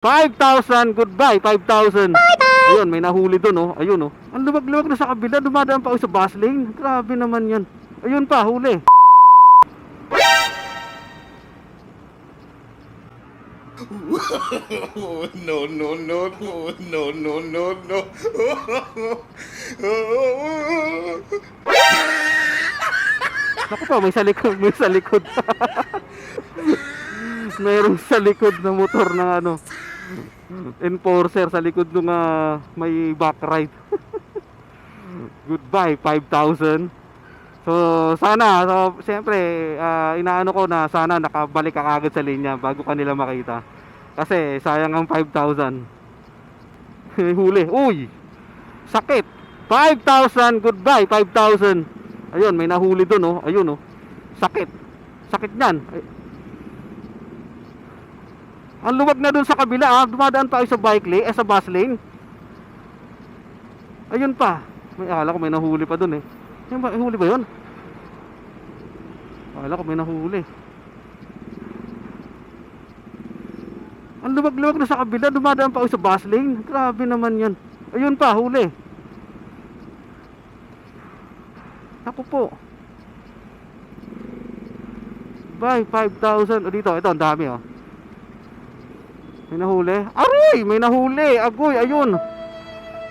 5,000, goodbye, 5,000. Ayun, may nahuli doon, oh. Ayun, oh. Ang luwag-luwag na sa kabila, dumadaan pa ako sa bus lane. Grabe naman yun. Ayun pa, huli. no, no, no, no, no, no, no, no. Naku pa, may sa likod, may sa likod. Mayroong sa likod ng motor ng ano enforcer sa likod ng ah, may back ride. Goodbye, 5,000. So, sana, so, siyempre, ah, inaano ko na sana nakabalik ka agad sa linya bago kanila makita. Kasi, sayang ang 5,000. Huli. Uy! Sakit! 5,000! Goodbye! 5,000! Ayun, may nahuli doon, oh. Ayun, oh. Sakit. Sakit niyan. Ang luwag na doon sa kabila, ah. Dumadaan pa ako sa bike lane, eh, sa bus lane. Ayun pa. May akala ko may nahuli pa doon, eh. Yung ba, huli ba yun? Akala ko may nahuli. Ang luwag-luwag na sa kabila, dumadaan pa ako sa bus lane. Grabe naman yan. Ayun pa, huli. Ako po. Bye, 5,000. O dito, ito, ang dami oh. May nahuli. Aroy! May nahuli. Agoy, ayun.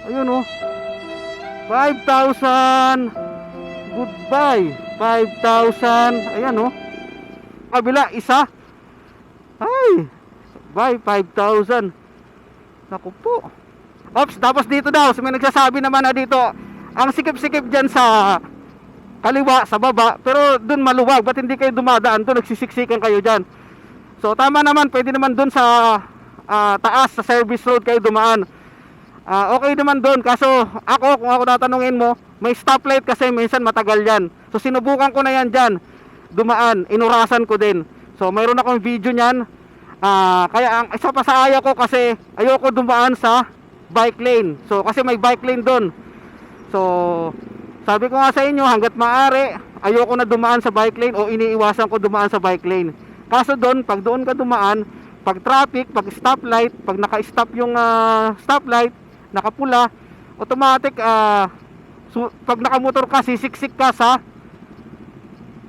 Ayun oh. 5,000. Goodbye. 5,000. Ayan oh. Kabila, isa. Ay. Bye, 5,000. Naku po. Ops, tapos dito daw, may nagsasabi naman na dito, ang sikip-sikip dyan sa kaliwa, sa baba, pero dun maluwag, ba't hindi kayo dumadaan doon, nagsisiksikan kayo dyan. So tama naman, pwede naman dun sa ah, taas, sa service road kayo dumaan. Ah, okay naman doon, kaso ako, kung ako tatanungin mo, may stoplight kasi minsan matagal yan. So sinubukan ko na yan dyan, dumaan, inurasan ko din. So mayroon akong video niyan. Ah, kaya ang isa pa sa ayaw ko kasi ayoko dumaan sa bike lane. So kasi may bike lane doon. So sabi ko nga sa inyo hangga't maaari ayoko na dumaan sa bike lane o iniiwasan ko dumaan sa bike lane. Kaso doon pag doon ka dumaan, pag traffic, pag stoplight, pag naka-stop yung ah, stoplight, nakapula, automatic ah su- pag nakamotor ka sisiksik ka sa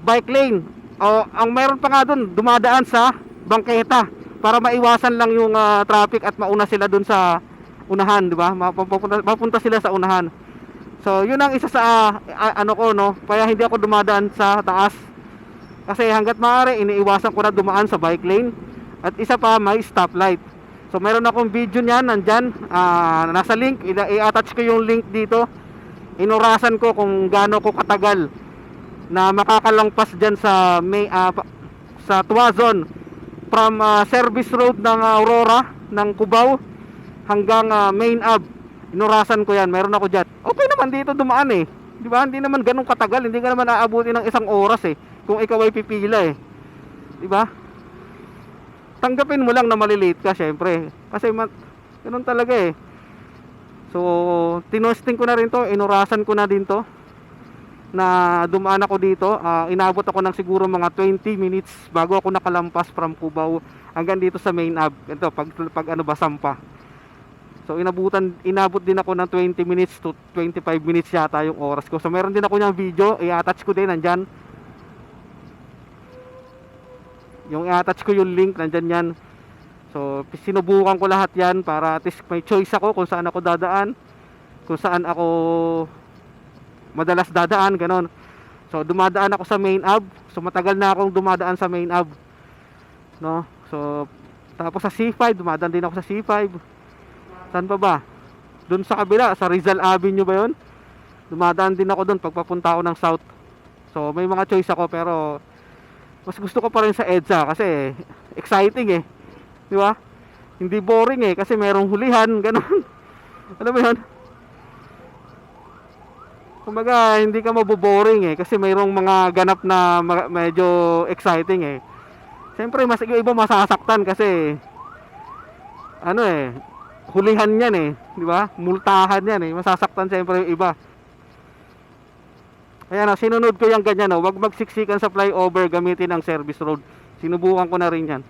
bike lane. O ang meron pa nga doon, dumadaan sa bangketa para maiwasan lang yung ah, traffic at mauna sila doon sa unahan, di ba? Mapupunta, mapunta sila sa unahan. So, yun ang isa sa ah, ano ko, no? Kaya hindi ako dumadaan sa taas. Kasi hanggat maaari, iniiwasan ko na dumaan sa bike lane. At isa pa, may stoplight. So, meron akong video niyan, nandyan. ah, nasa link, i-attach ko yung link dito. Inurasan ko kung gaano ko katagal na makakalangpas dyan sa may pa- sa Tuazon from ah, service road ng Aurora ng Cubao hanggang ah, main ab inurasan ko yan. Meron ako dyan. Okay naman dito dumaan eh. Di ba? Hindi naman ganun katagal. Hindi ka naman aabuti ng isang oras eh kung ikaw ay pipila eh. Di ba tanggapin mo lang na malilate ka syempre. Kasi ma- ganun talaga eh. So tinosting ko na rin to inurasan ko na din to na dumaan ako dito. Ah, inabot ako ng siguro mga 20 minutes bago ako nakalampas from Cubao hanggang dito sa main ab. Ito pag, pag ano ba sampa. So inabutan inabot din ako ng 20 minutes to 25 minutes yata yung oras ko. So meron din ako niyang video i-attach ko din nandyan yung i-attach ko yung link nandyan yan so sinubukan ko lahat yan para at least may choice ako kung saan ako dadaan kung saan ako madalas dadaan, ganon. So, dumadaan ako sa main ab. So, matagal na akong dumadaan sa main ab. No? So, tapos sa C5, dumadaan din ako sa C5. Saan pa ba? Doon sa kabila, sa Rizal Avenue ba yun? Dumadaan din ako doon pagpapunta ako ng South. So, may mga choice ako pero mas gusto ko pa rin sa EDSA kasi exciting eh. Di ba? Hindi boring eh kasi merong hulihan, ganon. Alam mo yun? Kumbaga, hindi ka maboboring eh kasi mayroong mga ganap na medyo exciting eh. Siyempre, mas yung iba masasaktan kasi ano eh, hulihan yan eh, di ba? Multahan yan eh, masasaktan siyempre yung iba. Kaya na, sinunod ko yung ganyan, no? wag magsiksikan sa flyover gamitin ang service road. Sinubukan ko na rin yan.